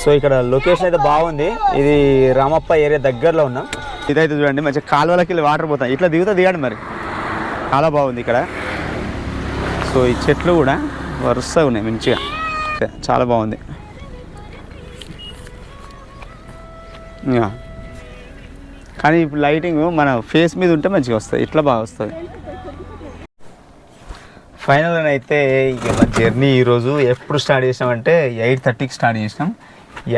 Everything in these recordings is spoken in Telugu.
సో ఇక్కడ లొకేషన్ అయితే బాగుంది. ఇది రామప్ప ఏరియా దగ్గరలో ఉన్నాం. ఇదైతే చూడండి మంచిగా కాలువలకి వెళ్ళి వాటర్ పోతాయి. ఇట్లా దిగుతా దిగండి మరి. చాలా బాగుంది ఇక్కడ. సో ఈ చెట్లు కూడా వరుసగా ఉన్నాయి మంచిగా. చాలా బాగుంది. కానీ ఇప్పుడు లైటింగ్ మన ఫేస్ మీద ఉంటే మంచిగా వస్తుంది. ఇట్లా బాగా వస్తుంది. ఫైనల్గా అయితే ఇక మా జర్నీ ఈరోజు ఎప్పుడు స్టార్ట్ చేసినామంటే ఎయిట్ థర్టీకి స్టార్ట్ చేసినాం.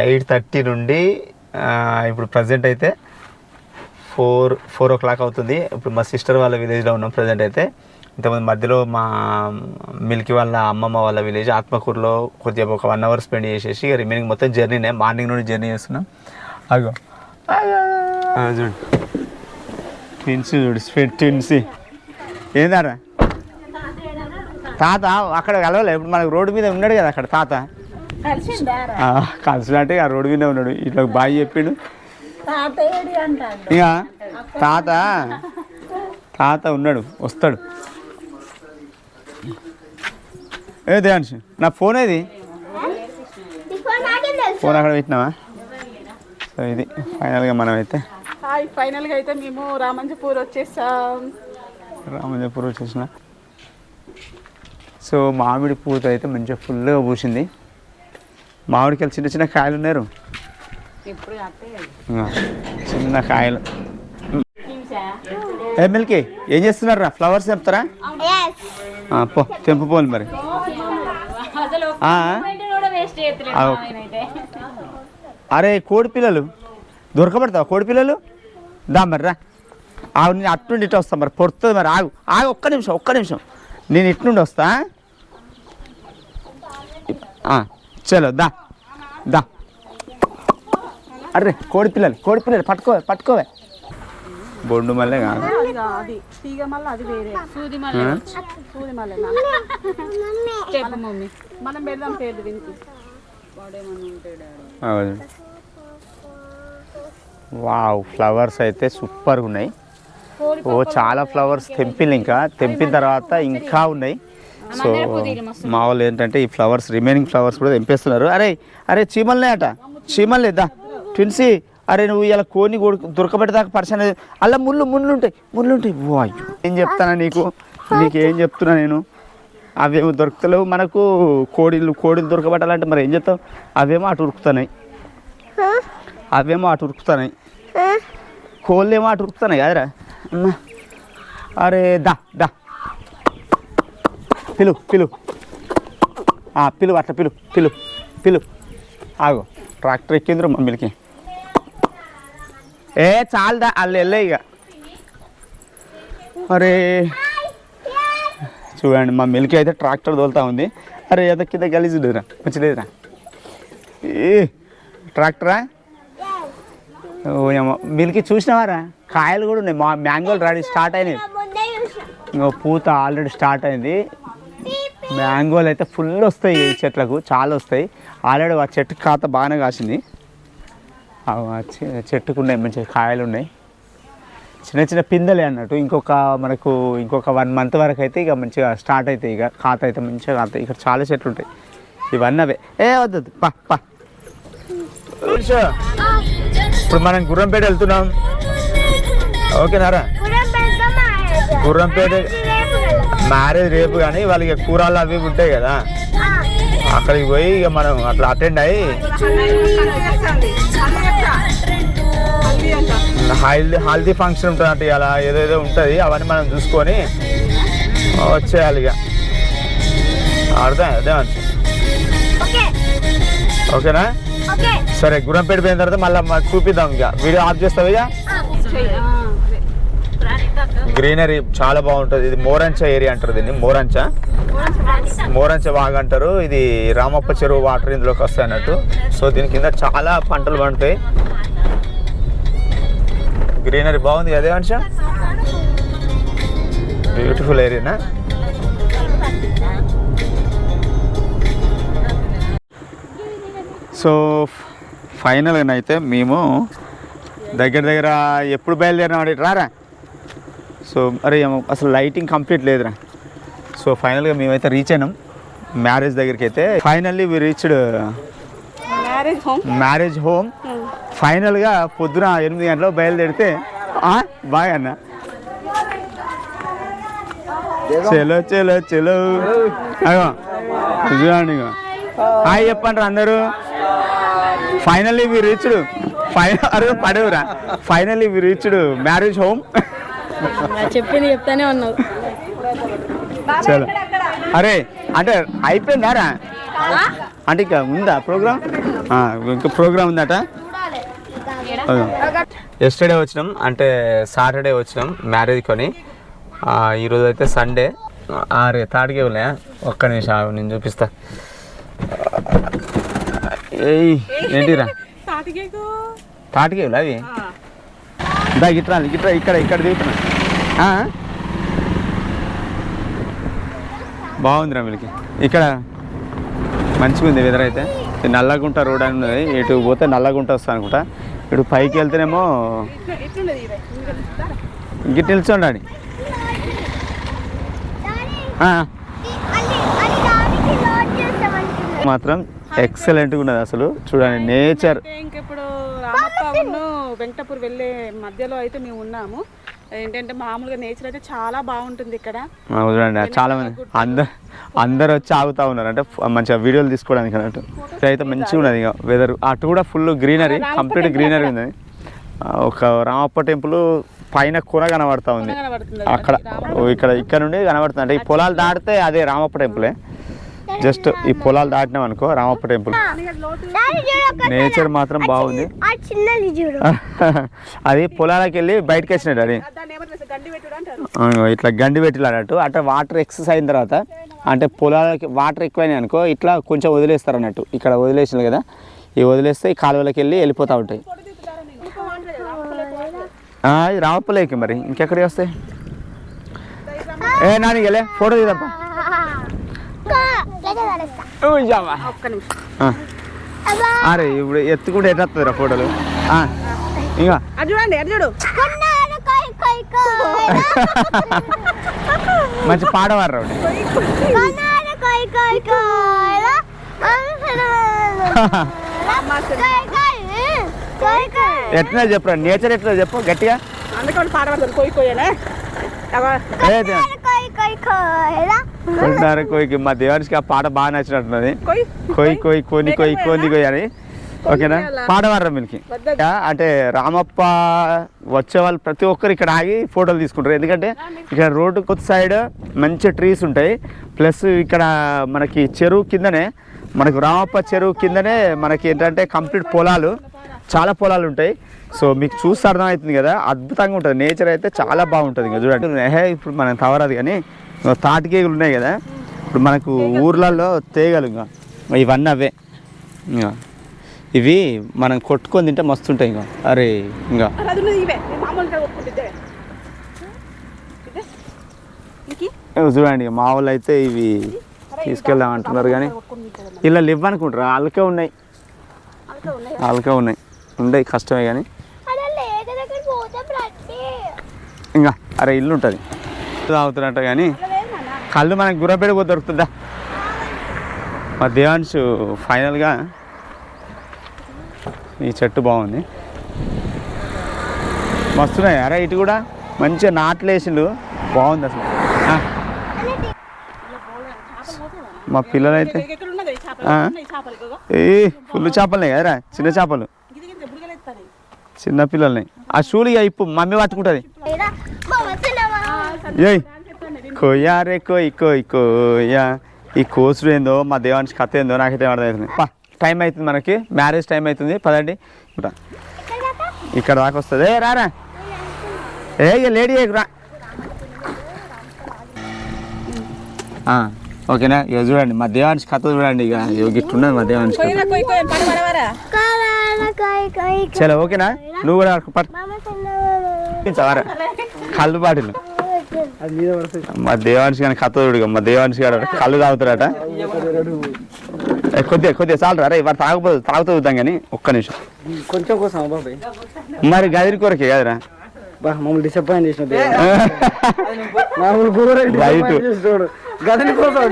ఎయిట్ థర్టీ నుండి ఇప్పుడు ప్రజెంట్ అయితే ఫోర్ ఫోర్ ఓ క్లాక్ అవుతుంది. ఇప్పుడు మా సిస్టర్ వాళ్ళ విలేజ్లో ఉన్నాం ప్రజెంట్ అయితే. ఇంతకుముందు మధ్యలో మా మిల్కీ వాళ్ళ అమ్మమ్మ వాళ్ళ విలేజ్ ఆత్మకూరులో కొద్దిగా ఒక వన్ అవర్ స్పెండ్ చేసేసి రిమైనింగ్ మొత్తం జర్నీనే మార్నింగ్ నుండి జర్నీ చేస్తున్నాం. అగో చూడు. ట్విన్స్ చూడు ట్విన్స్ ఏందారా? తాత అక్కడ కలవలే. ఇప్పుడు మనకు రోడ్డు మీద ఉన్నాడు కదా అక్కడ తాత. కలిసినట్టే ఆ రోడ్డు మీద ఉన్నాడు. ఇట్లా బాయ్ చెప్పిండు. తాతయ్యడి అంటాడు? ఇక తాత? తాత ఉన్నాడు వస్తాడు. ఏ దేవాన్షి నా ఫోన్ ఏది? ఫోన్ అక్కడ పెట్టినావా? సో ఇది ఫైనల్గా మనం అయితే హాయ్ ఫైనల్గా అయితే మేము రామంజపూర్ వచ్చేసాం. రామజపూర్ వచ్చేసిన. సో మామిడి పూత అయితే మంచిగా ఫుల్గా పూసింది. మామిడికాయలు చిన్న చిన్న కాయలు ఉన్నారు. చిన్న కాయలు. ఏ మిల్కి ఏం చేస్తున్నారా ఫ్లవర్స్ తెంపుతారా? ఆ, పో తెంపు పోను మరి. అరే కోడి పిల్లలు. దొరకబడతావా కోడి పిల్లలు? దా మరి రా. ఆగు నేను అటు నుండి ఇటు వస్తా మరి. పొడుతుంది మరి. ఆగు ఆగు ఒక్క నిమిషం ఒక్క నిమిషం. నేను ఇటు నుండి వస్తా. చలో దా. దా. అర్రే కోడి పిల్లలు కోడి పిల్లలు పట్టుకో పట్టుకోవే. బొండు మల్లె కాదు. అది కాదు, అది తీగ మళ్ళీ అది వేరే. సూది మళ్ళీ సూది మళ్ళీ చెప్పు మమ్మీ. మనం పెడదాం పేరు దీనికి. వాడేమన్నా ఉంటాడు అవును. వావ్ ఫ్లవర్స్ అయితే సూపర్గా ఉన్నాయి ఓ చాలా ఫ్లవర్స్ తెంపిలు ఇంకా. తెంపిన తర్వాత ఇంకా ఉన్నాయి. సో మా వాళ్ళు ఏంటంటే ఈ ఫ్లవర్స్ రిమైనింగ్ ఫ్లవర్స్ కూడా తెంపేస్తున్నారు. అరే అరే చీమల్నే అట. చీమల్ లేదా ట్విన్సీ అరే నువ్వు ఇలా కోని దొరకబెట్టదాకా పరిచయం అలా ముళ్ళు ముళ్ళు ఉంటాయి ముళ్ళు ఉంటాయి ఓ అయ్యో. ఏం చెప్తానా నీకు? నీకేం చెప్తున్నా నేను? అవేమో దొరుకుతలేవు మనకు. కోడిలు కోడిలు దొరకబట్టాలంటే మరి ఏం చెప్తావు? అవేమో అటు ఉరుకుతున్నాయి. అవేమో అటు ఉరుకుతున్నాయి. కోళ్ళు ఏమో అటు ఉరుకుతున్నాయి. కదరా. అమ్మా. అరే దా దా. పిలు పిలు. పిలు అట్లా పిలు పిలు పిలు. ఆగు. ట్రాక్టర్ ఎక్కిందిరు మమ్మీలకి. ఏ చాలదా వాళ్ళు వెళ్ళే ఇక. అరే. చూడండి మా మిల్కి అయితే ట్రాక్టర్ తోలుతా ఉంది. అరే ఏదో కింద గలీజుడురా మంచిలేదురా ఏ ట్రాక్టరా? ఓ ఏమో. మిల్కి చూసినావారా? కాయలు కూడా ఉన్నాయి. మా మ్యాంగోలు రెడీ స్టార్ట్ అయినాయి. పూత ఆల్రెడీ స్టార్ట్ అయింది. మ్యాంగోలు అయితే ఫుల్ వస్తాయి ఈ చెట్లకు చాలా వస్తాయి. ఆల్రెడీ ఆ చెట్టు ఖాత బాగానే కాసింది. చెట్టుకు ఉన్నాయి మంచిగా కాయలు ఉన్నాయి. చిన్న చిన్న పిందెలే అన్నట్టు. ఇంకొక మనకు ఇంకొక వన్ మంత్ వరకు అయితే ఇక మంచిగా స్టార్ట్ అవుతాయి ఇక ఖాత అయితే మంచిగా కాతాయి ఇక్కడ చాలా చెట్లు ఉంటాయి. ఇవన్నీ అవే ఏ వద్దు వద్దు, పా పా. ఇప్పుడు మనం గుర్రంపేట వెళ్తున్నాం. ఓకేనారా గుర్రంపేట మ్యారేజ్ రేపు కానీ వాళ్ళకి కూరలు అవి ఉంటాయి కదా. అక్కడికి పోయి ఇక మనం అట్లా అటెండ్ అయ్యి హల్దీ హల్దీ ఫంక్షన్ ఉంటుంది అంటే అలా ఏదేదో ఉంటుంది. అవన్నీ మనం చూసుకొని వచ్చేయాలి ఇక. అర్థం అదే మంచి ఓకేనా? సరే గుర్రంపేట పోయిన తర్వాత మళ్ళీ చూపిద్దాం ఇక. వీడియో ఆఫ్ చేస్తావు ఇక? గ్రీనరీ చాలా బాగుంటుంది. ఇది మోరంచ ఏరియా అంటారు దీన్ని మోరంచ. మోరంచ బాగా అంటారు. ఇది రామప్ప చెరువు వాటర్ ఇందులోకి వస్తాయి అన్నట్టు. సో దీని కింద చాలా పంటలు పండుతాయి. గ్రీనరీ బాగుంది అదే అంశ బ్యూటిఫుల్ ఏరియానా సో ఫైనల్గా అయితే మేము దగ్గర దగ్గర ఎప్పుడు బయలుదేరినాం అడిగి రారా? సో అరే అసలు లైటింగ్ కంప్లీట్ లేదురా. సో ఫైనల్గా మేమైతే రీచ్ అయినాం. మ్యారేజ్ దగ్గరికి అయితే finally we reached marriage home marriage home ఫైనల్గా పొద్దున ఎనిమిది గంటలకు బయలుదేరితే ఆ, బాయ్ అన్న. చలో చలో చలో. అగో చూడండి హాయ్ చెప్పండి అందరూ. ఫైనల్లీ వి రీచ్డ్ ఫైనల్ అరే పడేవురా. Finally we reached marriage home చెప్పింది చెప్తానే ఉన్నావు. చలో. అరే అంటే అయిపోయిందారా అంటే ఇంకా ఉందా ప్రోగ్రామ్? ఇంకా ప్రోగ్రామ్ ఉందట? ఎస్టర్డే వచ్చినాం అంటే సాటర్డే వచ్చినాం మ్యారేజ్ కొని. ఆ, ఈరోజు అయితే సండే అరే తాడికే ఉన్నాయా ఒక్క నిమిషం నేను చూపిస్తా. ఏయ్ ఏంటిరా? తాటికేవులు అవి? దా గిట్రా గిట్రా ఇక్కడ ఇక్కడ దిగుతున్నా? బాగుందిరా వీళ్ళకి. ఇక్కడ మంచిగా ఉంది వెదర్ అయితే. నల్లగుంట రోడ్ అని ఉన్నది. ఇటు పోతే నల్లగుంట వస్తా అనుకుంటా. ఇటు పైకి వెళ్తేనేమో గిట్ నిల్చోండి మాత్రం ఎక్సలెంట్గా ఉన్నది అసలు. చూడండి నేచర్ ఇంకెప్పుడు రామప్పను వెంకటపూర్ వెళ్ళే మధ్యలో అయితే మేము ఉన్నాము. ఏంటంటే మామూలుగా నేచర్ అయితే చాలా బాగుంటుంది ఇక్కడ. చూడండి చాలా మంది అందరు అందరు వచ్చి ఆగుతా ఉన్నారు. అంటే మంచిగా వీడియోలు తీసుకోవడానికి అన్నట్టు. అయితే మంచిగా ఉన్నది ఇక. వెదర్ అటు కూడా ఫుల్ గ్రీనరీ కంప్లీట్ గ్రీనరీ ఉంది ఒక రామప్ప టెంపుల్ పైన కూర కనబడతా ఉంది. అక్కడ ఇక్కడ ఇక్కడ నుండి కనబడుతుంది. అంటే ఈ పొలాలు దాటితే అదే రామప్ప టెంపులే. జస్ట్ ఈ పొలాలు దాటినాం అనుకో రామప్ప టెంపుల్. నేచర్ మాత్రం బాగుంది. అది పొలాలకు వెళ్ళి బయటకు వచ్చినాడు అది. గండి ఇట్లా గండి పెట్టిలాడట్టు. అంటే వాటర్ ఎక్సెస్ అయిన తర్వాత అంటే పొలాలకి వాటర్ ఎక్కువైనాయి అనుకో ఇట్లా కొంచెం వదిలేస్తారు అన్నట్టు. ఇక్కడ వదిలేసినారు కదా ఈ వదిలేస్తే ఈ కాలువలకి వెళ్ళి వెళ్ళిపోతూ ఉంటాయి. ఇది రామప్ప మరి. ఇంకెక్కడికి వస్తాయి? ఏ నాని వెళ్ళే ఫోటో తీదప్పా అరే ఇప్పుడు ఎత్తుకుంటే ఎట్లా వస్తుందిరా ఫోటోలు? ఆ, ఇంకా అది చూడండి అది చూడు. మంచి పాడవారు రావుడి ఎట్లా చెప్పరా నేచర్ ఎట్లా చెప్పు? గట్టిగా. అందుకే వాళ్ళు పాట పడతారు కొయ్యి మా దేవానికి ఆ పాట బాగా నచ్చినట్టున్నది కొయ్యి కొయ్యి కొయ్యి కోని కొయ్యి కోని కొయ్యి అని ఓకేనా పాడవారా మీకు అంటే రామప్ప వచ్చే వాళ్ళు ప్రతి ఒక్కరు ఇక్కడ ఆగి ఫోటోలు తీసుకుంటారు ఎందుకంటే ఇక్కడ రోడ్డు కొత్త సైడ్ మంచి ట్రీస్ ఉంటాయి ప్లస్ ఇక్కడ మనకి చెరువు కిందనే మనకు రామప్ప చెరువు కిందనే మనకి ఏంటంటే కంప్లీట్ పొలాలు చాలా పొలాలు ఉంటాయి. సో మీకు చూస్తే అర్థమవుతుంది కదా అద్భుతంగా ఉంటుంది. నేచర్ అయితే చాలా బాగుంటుంది ఇంకా చూడండి. ఏహే ఇప్పుడు మనం తవరాదు కానీ తాటికేగులు ఉన్నాయి కదా. ఇప్పుడు మనకు ఊర్లలో తేగలు ఇంకా. ఇవన్నీ అవే. ఇంకా ఇవి మనం కొట్టుకొని తింటే మస్తు ఉంటాయి ఇంకా. అరే ఇంకా. చూడండి మా వాళ్ళు అయితే ఇవి తీసుకెళ్దాం అంటున్నారు కానీ ఇలా లేవు అనుకుంటారు అల్కే ఉన్నాయి. అల్కే ఉన్నాయి. ఉండే కష్టమే కానీ ఇంకా అరే ఇల్లు ఉంటుంది తాగుతున్నట్ట కానీ కళ్ళు మనకు గుర్రపెడి పోతే దొరుకుతుందా మా దేవాంశు ఫైనల్గా ఈ చెట్టు బాగుంది మస్తున్నాయి అరే ఇటు కూడా మంచిగా నాట్లు వేసిండు బాగుంది అసలు. మా పిల్లలైతే ఏ ఫుల్ చేపలే కదరా చిన్న చేపలు ఇది ఇది బుడగలు ఎత్తాయి చిన్న పిల్లల్ని ఆ షూలు ఇక ఇప్పు మమ్మీ పట్టుకుంటుంది. ఏయ్! కొయ్యా రే కొయ్ కొయ్ కొయ్యా. ఈ కోసుడు ఏందో మా దేవానికి కథ ఏందో నాకైతే అర్థమవుతుంది పా టైం అవుతుంది మనకి. మ్యారేజ్ టైం అవుతుంది. పదండి. ఇక్కడ దాకా వస్తుంది. ఏ రారా ఏ లేడీ ఏ రా. ఆ, ఓకేనా? ఇక చూడండి మా దేవానికి కథ చూడండి ఇక ఇక ఇట్లున్నది మా దేవానికి చలో ఓకేనా? నువ్వు కూడా చవరా కళ్ళు బాటిల్ మా దేవానికి కానీ కథ చూడు ఇక మా దేవానికి గారు కళ్ళు తాగుతాడట. ఏ, కొద్దిగా కొద్దిగా చాలు రే వాడు తాగపోదు తాగుతూ చూద్దాం కానీ ఒక్క నిమిషం. కొంచెం కోసం బాబాయ్? మరి గదిరి కొరకే కదరా. బా మమ్మల్ని డిసప్పాయింట్ చేసిన మామూలు. చేస్తాడు గదిని కోసం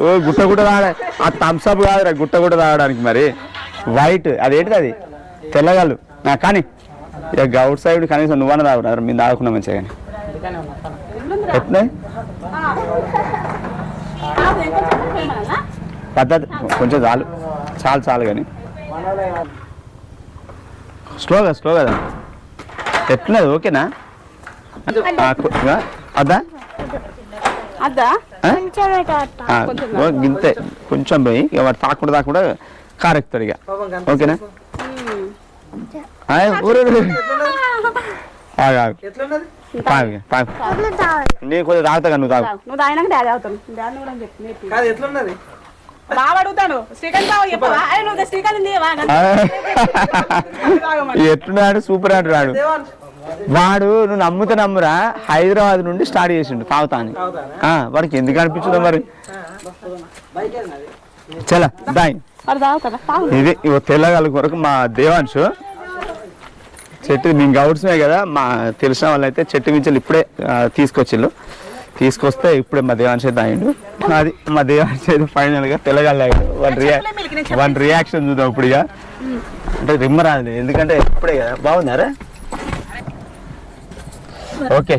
ఓ గుట్ట గుట్ట తాగడా ఆ థమ్స్ అప్ కాదురా గుట్ట గుట్ట తాగడానికి మరి. వైట్ అదేంటిది అది? తెల్లగాళ్ళు నా కానీ ఇక అవుట్ సైడ్ కనీసం నువ్వన్న తాగురా మేము తాగుకున్నాం మంచిగా కానీ. పద్ధతి కొంచెం చాలు. చాలు చాలు కానీ. స్లోగా స్లోగా ఎట్లున్నది ఓకేనా? ఓ, గింతే. కొంచెం. పోయి ఇక వాడు తాకుండా తాకుండా కారెక్తాడు ఇక. ఓకేనా? నేను కొద్దిగా తాగుతా కానీ నువ్వు తాగు. నువ్వు తాగినాక డాడీ అవుతాను డాడీ కూడా చెప్పి ఎట్లున్నది? ఎట్లున్నాడు? సూపర్ అంటున్నాడు వాడు నువ్వు నమ్ముతా నమ్మురా హైదరాబాద్ నుండి స్టార్ట్ చేసిండు తాగుతా అని ఆ, వాడికి ఎందుకు అనిపించిందో మరి? చలా దాయ్ ఇది ఇవో తెల్లగల కొరకు మా దేవాంశు చెట్టు మేము గౌడ్స్మే కదా మా తెలిసిన వాళ్ళైతే చెట్టు మించలు ఇప్పుడే తీసుకొచ్చిళ్ళు తీసుకొస్తే ఇప్పుడే మా దేవాంశ తాగిండు. అది మా దేవాంశ అయితే ఫైనల్గా తెల్లగల వన్ రియా వన్ రియాక్షన్ చూద్దాం ఇప్పుడు ఇక అంటే రిమ్మ రాదు ఎందుకంటే ఇప్పుడే కదా. బాగుందారా ಓಕೆ